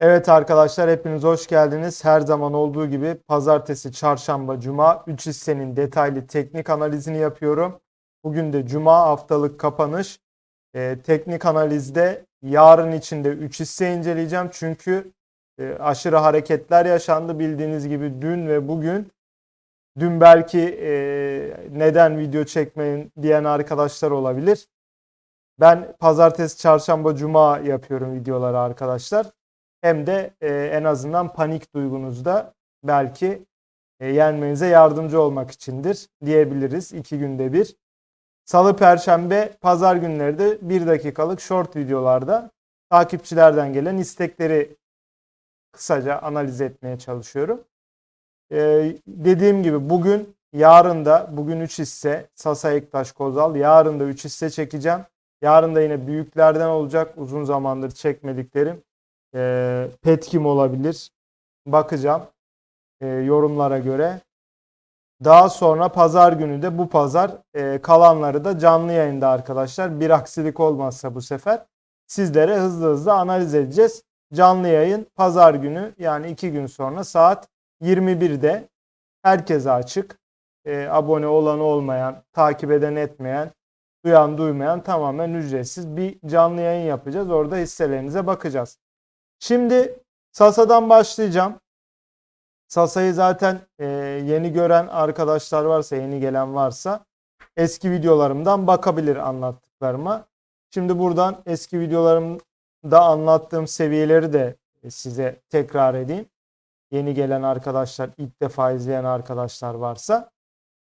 Evet arkadaşlar hepiniz hoş geldiniz. Her zaman olduğu gibi pazartesi, çarşamba, cuma 3 hissenin detaylı teknik analizini yapıyorum. Bugün de cuma haftalık kapanış. Ee, teknik analizde yarın içinde 3 hisse inceleyeceğim. Çünkü e, aşırı hareketler yaşandı bildiğiniz gibi dün ve bugün. Dün belki e, neden video çekmeyin diyen arkadaşlar olabilir. Ben pazartesi, çarşamba, cuma yapıyorum videoları arkadaşlar hem de e, en azından panik duygunuzda belki e, yenmenize yardımcı olmak içindir diyebiliriz. iki günde bir. Salı, Perşembe, Pazar günleri de bir dakikalık short videolarda takipçilerden gelen istekleri kısaca analiz etmeye çalışıyorum. E, dediğim gibi bugün, yarın da bugün 3 hisse Sasa Ektaş Kozal, yarın da 3 hisse çekeceğim. Yarın da yine büyüklerden olacak uzun zamandır çekmediklerim. E, Petkim olabilir. Bakacağım e, yorumlara göre. Daha sonra pazar günü de bu pazar e, kalanları da canlı yayında arkadaşlar. Bir aksilik olmazsa bu sefer sizlere hızlı hızlı analiz edeceğiz. Canlı yayın pazar günü yani iki gün sonra saat 21'de herkese açık. E, abone olan olmayan, takip eden etmeyen, duyan duymayan tamamen ücretsiz bir canlı yayın yapacağız. Orada hisselerinize bakacağız. Şimdi Sasa'dan başlayacağım. Sasa'yı zaten e, yeni gören arkadaşlar varsa, yeni gelen varsa eski videolarımdan bakabilir anlattıklarıma. Şimdi buradan eski videolarımda anlattığım seviyeleri de size tekrar edeyim. Yeni gelen arkadaşlar, ilk defa izleyen arkadaşlar varsa.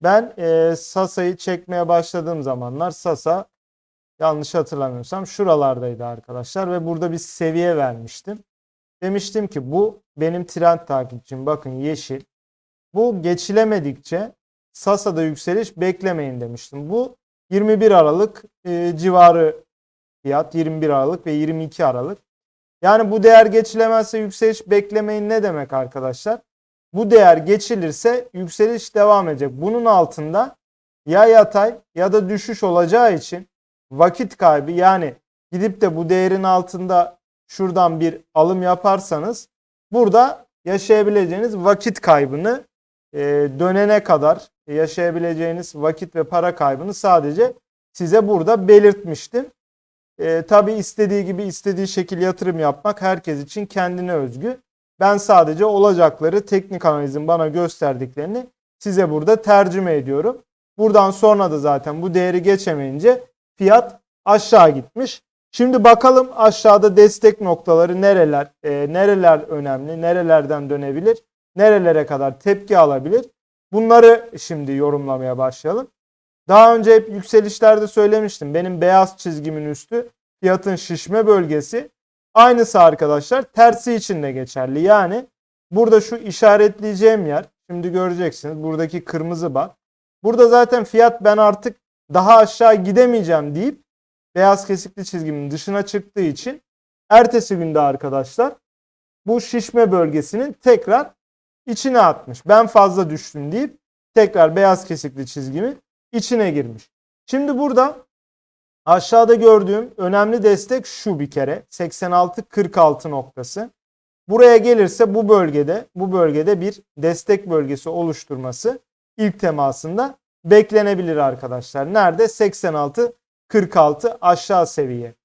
Ben e, Sasa'yı çekmeye başladığım zamanlar Sasa yanlış hatırlamıyorsam şuralardaydı arkadaşlar ve burada bir seviye vermiştim. Demiştim ki bu benim trend takipçim bakın yeşil. Bu geçilemedikçe Sasa'da yükseliş beklemeyin demiştim. Bu 21 Aralık e, civarı fiyat 21 Aralık ve 22 Aralık. Yani bu değer geçilemezse yükseliş beklemeyin ne demek arkadaşlar? Bu değer geçilirse yükseliş devam edecek. Bunun altında ya yatay ya da düşüş olacağı için vakit kaybı yani gidip de bu değerin altında şuradan bir alım yaparsanız burada yaşayabileceğiniz vakit kaybını e, dönene kadar yaşayabileceğiniz vakit ve para kaybını sadece size burada belirtmiştim. E, Tabi istediği gibi istediği şekil yatırım yapmak herkes için kendine özgü. Ben sadece olacakları teknik analizin bana gösterdiklerini size burada tercüme ediyorum. Buradan sonra da zaten bu değeri geçemeyince fiyat aşağı gitmiş. Şimdi bakalım aşağıda destek noktaları nereler, e, nereler önemli, nerelerden dönebilir, nerelere kadar tepki alabilir. Bunları şimdi yorumlamaya başlayalım. Daha önce hep yükselişlerde söylemiştim. Benim beyaz çizgimin üstü fiyatın şişme bölgesi. Aynısı arkadaşlar tersi için de geçerli. Yani burada şu işaretleyeceğim yer, şimdi göreceksiniz buradaki kırmızı bak. Burada zaten fiyat ben artık daha aşağı gidemeyeceğim deyip beyaz kesikli çizgimin dışına çıktığı için ertesi günde arkadaşlar bu şişme bölgesinin tekrar içine atmış. Ben fazla düştüm deyip tekrar beyaz kesikli çizgimin içine girmiş. Şimdi burada aşağıda gördüğüm önemli destek şu bir kere 86-46 noktası. Buraya gelirse bu bölgede bu bölgede bir destek bölgesi oluşturması ilk temasında beklenebilir arkadaşlar. Nerede? 86 46 aşağı seviye.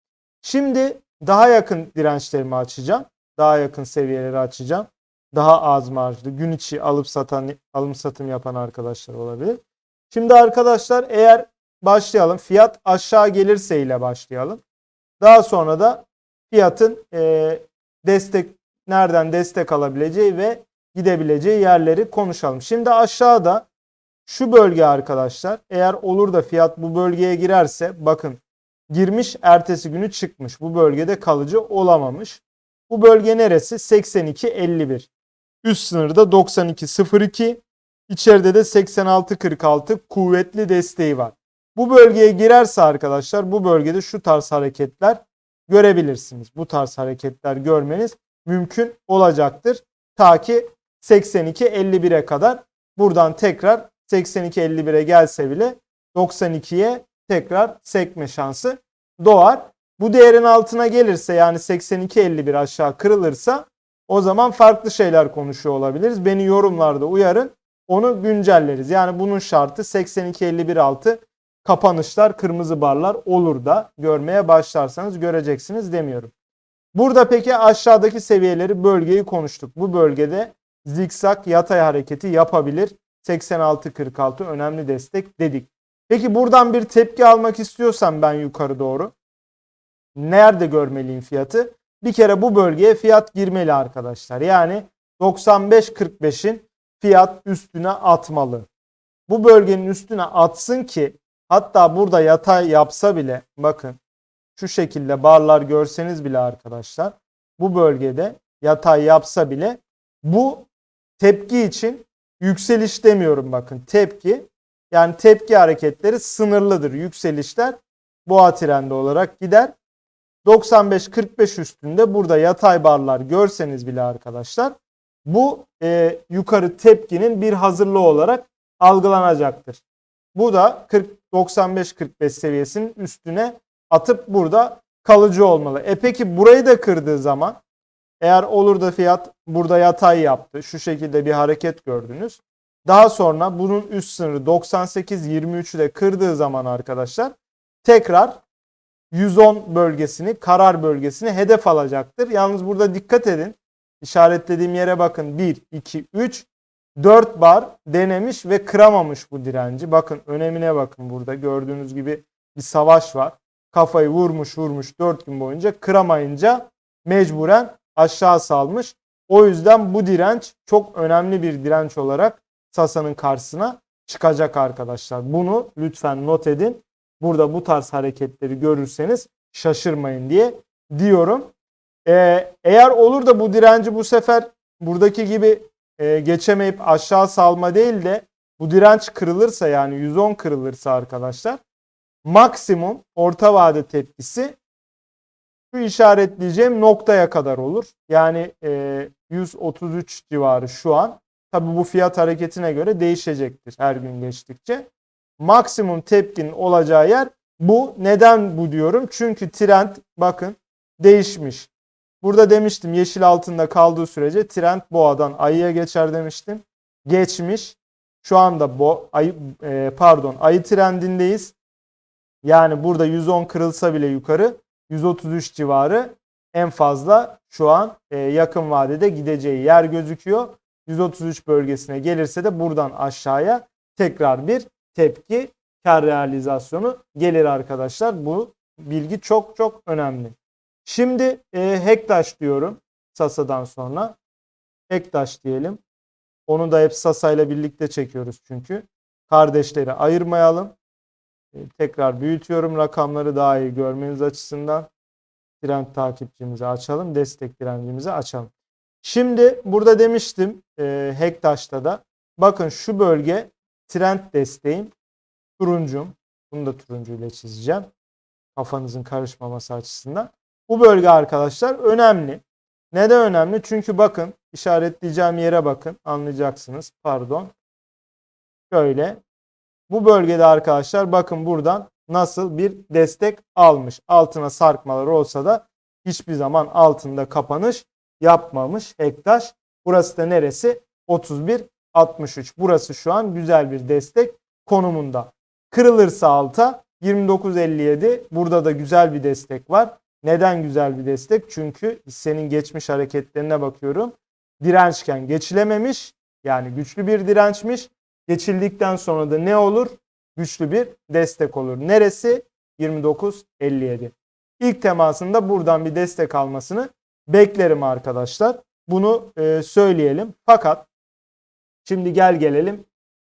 Şimdi daha yakın dirençlerimi açacağım. Daha yakın seviyeleri açacağım. Daha az marjlı gün içi alıp satan alım satım yapan arkadaşlar olabilir. Şimdi arkadaşlar eğer başlayalım fiyat aşağı gelirse ile başlayalım. Daha sonra da fiyatın e, destek nereden destek alabileceği ve gidebileceği yerleri konuşalım. Şimdi aşağıda şu bölge arkadaşlar eğer olur da fiyat bu bölgeye girerse bakın girmiş ertesi günü çıkmış. Bu bölgede kalıcı olamamış. Bu bölge neresi? 82.51. Üst sınırda 92.02. İçeride de 86.46 kuvvetli desteği var. Bu bölgeye girerse arkadaşlar bu bölgede şu tarz hareketler görebilirsiniz. Bu tarz hareketler görmeniz mümkün olacaktır. Ta ki 82.51'e kadar buradan tekrar 82-51'e gelse bile 92'ye tekrar sekme şansı doğar. Bu değerin altına gelirse yani 82.51 aşağı kırılırsa o zaman farklı şeyler konuşuyor olabiliriz. Beni yorumlarda uyarın. Onu güncelleriz. Yani bunun şartı 82.51 altı kapanışlar, kırmızı barlar olur da görmeye başlarsanız göreceksiniz demiyorum. Burada peki aşağıdaki seviyeleri bölgeyi konuştuk. Bu bölgede zikzak yatay hareketi yapabilir. 86.46 önemli destek dedik. Peki buradan bir tepki almak istiyorsam ben yukarı doğru nerede görmeliyim fiyatı? Bir kere bu bölgeye fiyat girmeli arkadaşlar. Yani 95.45'in fiyat üstüne atmalı. Bu bölgenin üstüne atsın ki hatta burada yatay yapsa bile bakın şu şekilde barlar görseniz bile arkadaşlar bu bölgede yatay yapsa bile bu tepki için yükseliş demiyorum bakın tepki yani tepki hareketleri sınırlıdır yükselişler boğa trendi olarak gider 95-45 üstünde burada yatay barlar görseniz bile arkadaşlar bu e, yukarı tepkinin bir hazırlığı olarak algılanacaktır. Bu da 95-45 seviyesinin üstüne atıp burada kalıcı olmalı. E peki burayı da kırdığı zaman eğer olur da fiyat burada yatay yaptı. Şu şekilde bir hareket gördünüz. Daha sonra bunun üst sınırı 98-23'ü de kırdığı zaman arkadaşlar tekrar 110 bölgesini, karar bölgesini hedef alacaktır. Yalnız burada dikkat edin. İşaretlediğim yere bakın. 1, 2, 3, 4 bar denemiş ve kıramamış bu direnci. Bakın önemine bakın burada. Gördüğünüz gibi bir savaş var. Kafayı vurmuş vurmuş 4 gün boyunca kıramayınca mecburen aşağı salmış. O yüzden bu direnç çok önemli bir direnç olarak Sasa'nın karşısına çıkacak arkadaşlar. Bunu lütfen not edin. Burada bu tarz hareketleri görürseniz şaşırmayın diye diyorum. Ee, eğer olur da bu direnci bu sefer buradaki gibi e, geçemeyip aşağı salma değil de bu direnç kırılırsa yani 110 kırılırsa arkadaşlar maksimum orta vade tepkisi şu işaretleyeceğim noktaya kadar olur. Yani e, 133 civarı şu an. Tabi bu fiyat hareketine göre değişecektir her gün geçtikçe. Maksimum tepkinin olacağı yer bu. Neden bu diyorum? Çünkü trend bakın değişmiş. Burada demiştim yeşil altında kaldığı sürece trend boğadan ayıya geçer demiştim. Geçmiş. Şu anda bu ayı e, pardon ayı trendindeyiz. Yani burada 110 kırılsa bile yukarı 133 civarı en fazla şu an e, yakın vadede gideceği yer gözüküyor. 133 bölgesine gelirse de buradan aşağıya tekrar bir tepki kar realizasyonu gelir arkadaşlar. Bu bilgi çok çok önemli. Şimdi e, Hektaş diyorum Sasa'dan sonra. Hektaş diyelim. Onu da hep Sasa ile birlikte çekiyoruz çünkü. Kardeşleri ayırmayalım. E, tekrar büyütüyorum rakamları daha iyi görmeniz açısından. Trend takipçimizi açalım. Destek direncimizi açalım. Şimdi burada demiştim e, Hektaş'ta da. Bakın şu bölge trend desteğim. Turuncum. Bunu da turuncu ile çizeceğim. Kafanızın karışmaması açısından. Bu bölge arkadaşlar önemli. Neden önemli? Çünkü bakın işaretleyeceğim yere bakın anlayacaksınız. Pardon. Şöyle. Bu bölgede arkadaşlar bakın buradan nasıl bir destek almış. Altına sarkmalar olsa da hiçbir zaman altında kapanış yapmamış Hektaş. Burası da neresi? 31.63. Burası şu an güzel bir destek konumunda. Kırılırsa alta 29.57. Burada da güzel bir destek var. Neden güzel bir destek? Çünkü hissenin geçmiş hareketlerine bakıyorum. Dirençken geçilememiş. Yani güçlü bir dirençmiş. Geçildikten sonra da ne olur? Güçlü bir destek olur. Neresi? 29.57. İlk temasında buradan bir destek almasını beklerim arkadaşlar. Bunu e, söyleyelim. Fakat şimdi gel gelelim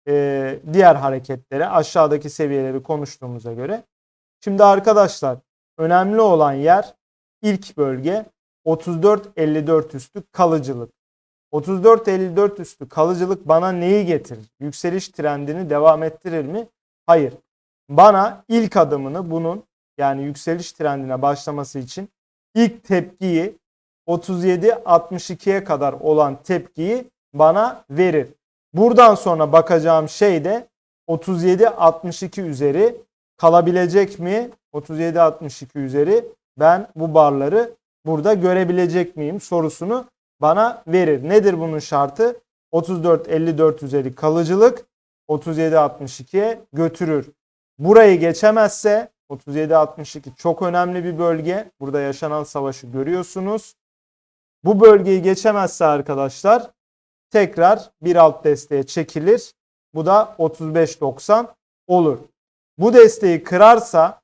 e, diğer hareketlere aşağıdaki seviyeleri konuştuğumuza göre. Şimdi arkadaşlar önemli olan yer ilk bölge 34-54 üstü kalıcılık. 34-54 üstü kalıcılık bana neyi getirir? Yükseliş trendini devam ettirir mi? Hayır. Bana ilk adımını bunun yani yükseliş trendine başlaması için ilk tepkiyi 37-62'ye kadar olan tepkiyi bana verir. Buradan sonra bakacağım şey de 37-62 üzeri kalabilecek mi? 37-62 üzeri ben bu barları burada görebilecek miyim sorusunu bana verir. Nedir bunun şartı? 34-54 üzeri kalıcılık 37-62'ye götürür. Burayı geçemezse 37-62 çok önemli bir bölge. Burada yaşanan savaşı görüyorsunuz. Bu bölgeyi geçemezse arkadaşlar tekrar bir alt desteğe çekilir. Bu da 35-90 olur. Bu desteği kırarsa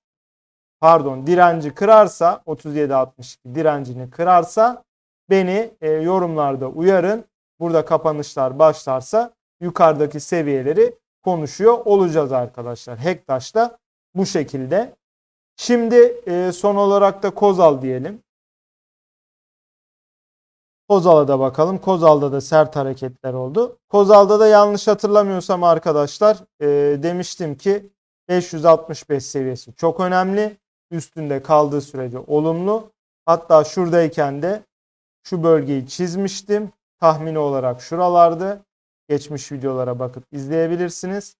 pardon direnci kırarsa 37-62 direncini kırarsa beni e, yorumlarda uyarın. Burada kapanışlar başlarsa yukarıdaki seviyeleri konuşuyor olacağız arkadaşlar. Hektaş'ta bu şekilde. Şimdi e, son olarak da Kozal diyelim. Kozal'a da bakalım. Kozal'da da sert hareketler oldu. Kozal'da da yanlış hatırlamıyorsam arkadaşlar e, demiştim ki 565 seviyesi çok önemli. Üstünde kaldığı sürece olumlu. Hatta şuradayken de şu bölgeyi çizmiştim. Tahmini olarak şuralardı. Geçmiş videolara bakıp izleyebilirsiniz.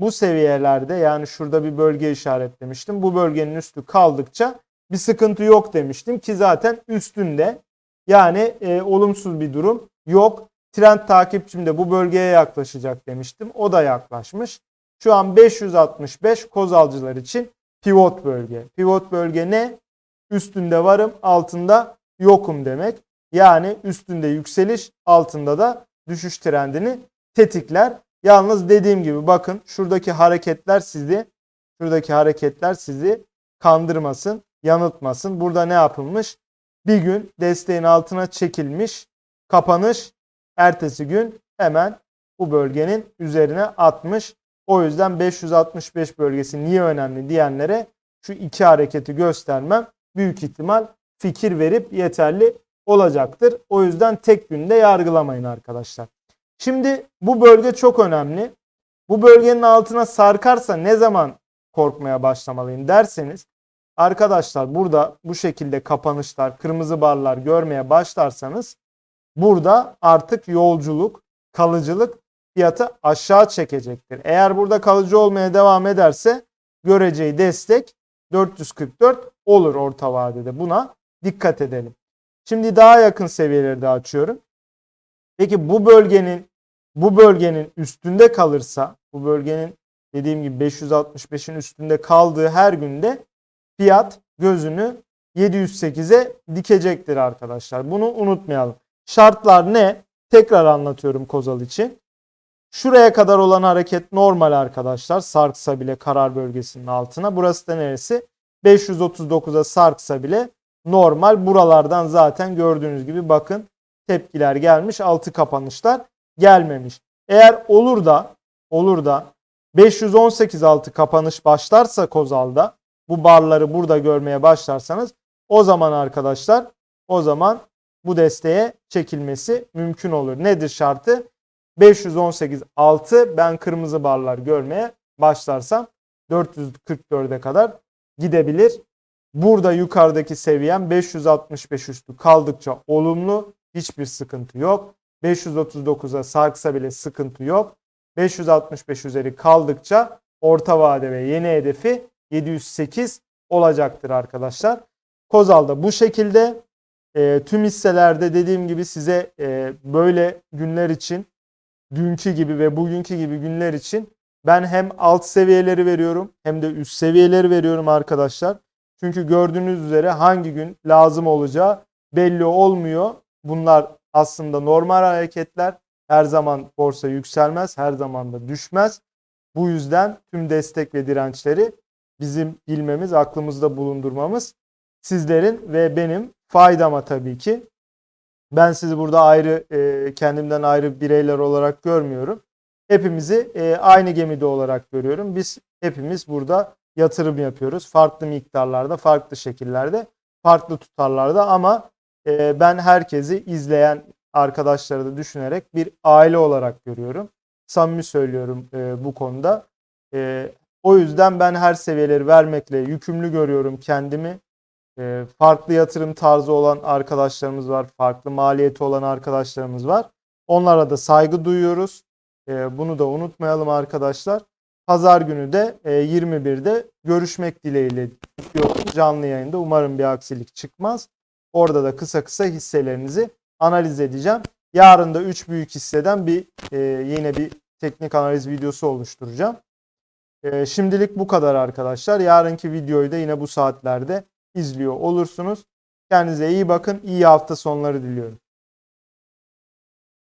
Bu seviyelerde yani şurada bir bölge işaretlemiştim. Bu bölgenin üstü kaldıkça bir sıkıntı yok demiştim ki zaten üstünde yani e, olumsuz bir durum yok. Trend takipçim de bu bölgeye yaklaşacak demiştim. O da yaklaşmış. Şu an 565 kozalcılar için pivot bölge. Pivot bölge ne? Üstünde varım, altında yokum demek. Yani üstünde yükseliş, altında da düşüş trendini tetikler. Yalnız dediğim gibi bakın şuradaki hareketler sizi şuradaki hareketler sizi kandırmasın, yanıltmasın. Burada ne yapılmış? Bir gün desteğin altına çekilmiş, kapanış ertesi gün hemen bu bölgenin üzerine atmış. O yüzden 565 bölgesi niye önemli diyenlere şu iki hareketi göstermem büyük ihtimal fikir verip yeterli olacaktır. O yüzden tek günde yargılamayın arkadaşlar. Şimdi bu bölge çok önemli. Bu bölgenin altına sarkarsa ne zaman korkmaya başlamalıyım derseniz arkadaşlar burada bu şekilde kapanışlar, kırmızı barlar görmeye başlarsanız burada artık yolculuk, kalıcılık fiyatı aşağı çekecektir. Eğer burada kalıcı olmaya devam ederse göreceği destek 444 olur orta vadede. Buna dikkat edelim. Şimdi daha yakın seviyeleri de açıyorum. Peki bu bölgenin bu bölgenin üstünde kalırsa bu bölgenin dediğim gibi 565'in üstünde kaldığı her günde fiyat gözünü 708'e dikecektir arkadaşlar. Bunu unutmayalım. Şartlar ne? Tekrar anlatıyorum Kozal için. Şuraya kadar olan hareket normal arkadaşlar. Sarksa bile karar bölgesinin altına. Burası da neresi? 539'a sarksa bile normal. Buralardan zaten gördüğünüz gibi bakın tepkiler gelmiş. Altı kapanışlar gelmemiş. Eğer olur da olur da 518 altı kapanış başlarsa Kozal'da bu barları burada görmeye başlarsanız o zaman arkadaşlar o zaman bu desteğe çekilmesi mümkün olur. Nedir şartı? 518 altı ben kırmızı barlar görmeye başlarsam 444'e kadar gidebilir. Burada yukarıdaki seviyem 565 üstü kaldıkça olumlu. Hiçbir sıkıntı yok. 539'a sarksa bile sıkıntı yok. 565 üzeri kaldıkça orta vade ve yeni hedefi 708 olacaktır arkadaşlar. Kozal'da bu şekilde e, tüm hisselerde dediğim gibi size e, böyle günler için dünkü gibi ve bugünkü gibi günler için ben hem alt seviyeleri veriyorum hem de üst seviyeleri veriyorum arkadaşlar. Çünkü gördüğünüz üzere hangi gün lazım olacağı belli olmuyor. Bunlar aslında normal hareketler. Her zaman borsa yükselmez, her zaman da düşmez. Bu yüzden tüm destek ve dirençleri bizim bilmemiz, aklımızda bulundurmamız sizlerin ve benim faydama tabii ki. Ben sizi burada ayrı, e, kendimden ayrı bireyler olarak görmüyorum. Hepimizi e, aynı gemide olarak görüyorum. Biz hepimiz burada yatırım yapıyoruz. Farklı miktarlarda, farklı şekillerde, farklı tutarlarda ama e, ben herkesi izleyen arkadaşları da düşünerek bir aile olarak görüyorum. Samimi söylüyorum e, bu konuda. E, o yüzden ben her seviyeleri vermekle yükümlü görüyorum kendimi. E, farklı yatırım tarzı olan arkadaşlarımız var. Farklı maliyeti olan arkadaşlarımız var. Onlara da saygı duyuyoruz. E, bunu da unutmayalım arkadaşlar. Pazar günü de e, 21'de görüşmek dileğiyle bekliyorum canlı yayında. Umarım bir aksilik çıkmaz. Orada da kısa kısa hisselerinizi analiz edeceğim. Yarın da 3 büyük hisseden bir e, yine bir teknik analiz videosu oluşturacağım. E, şimdilik bu kadar arkadaşlar. Yarınki videoyu da yine bu saatlerde izliyor olursunuz. Kendinize iyi bakın. İyi hafta sonları diliyorum.